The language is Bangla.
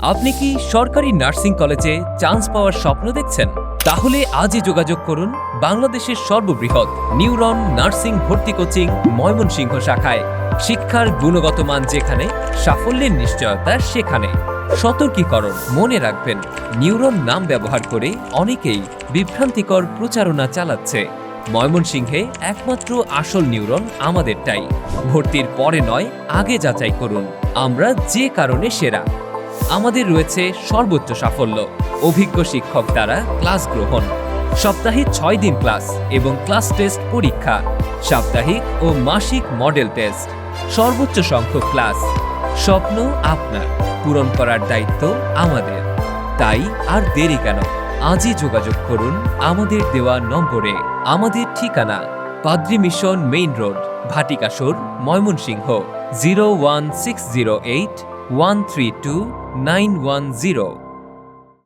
আপনি কি সরকারি নার্সিং কলেজে চান্স পাওয়ার স্বপ্ন দেখছেন? তাহলে আজই যোগাযোগ করুন বাংলাদেশের সর্ববৃহৎ নিউরন নার্সিং ভর্তি কোচিং ময়মনসিংহ শাখায়। শিক্ষার গুণগত মান যেখানে, সাফল্যের নিশ্চয়তা সেখানে। সতর্কীকরণ মনে রাখবেন, নিউরন নাম ব্যবহার করে অনেকেই বিভ্রান্তিকর প্রচারণা চালাচ্ছে। ময়মনসিংহে একমাত্র আসল নিউরন আমাদেরটাই। ভর্তির পরে নয়, আগে যাচাই করুন। আমরা যে কারণে সেরা। আমাদের রয়েছে সর্বোচ্চ সাফল্য। অভিজ্ঞ শিক্ষক দ্বারা ক্লাস গ্রহণ। সপ্তাহে ছয় দিন ক্লাস এবং ক্লাস টেস্ট পরীক্ষা, সাপ্তাহিক ও মাসিক মডেল টেস্ট। সর্বোচ্চ সংখ্যক ক্লাস। স্বপ্ন আপনার, পূরণ করার দায়িত্ব আমাদের। তাই আর দেরি কেন? আজই যোগাযোগ করুন আমাদের দেওয়া নম্বরে। আমাদের ঠিকানা পাদ্রি mission main road Bhatikashor Mymensingh, zero one six zero eight One three two nine one zero.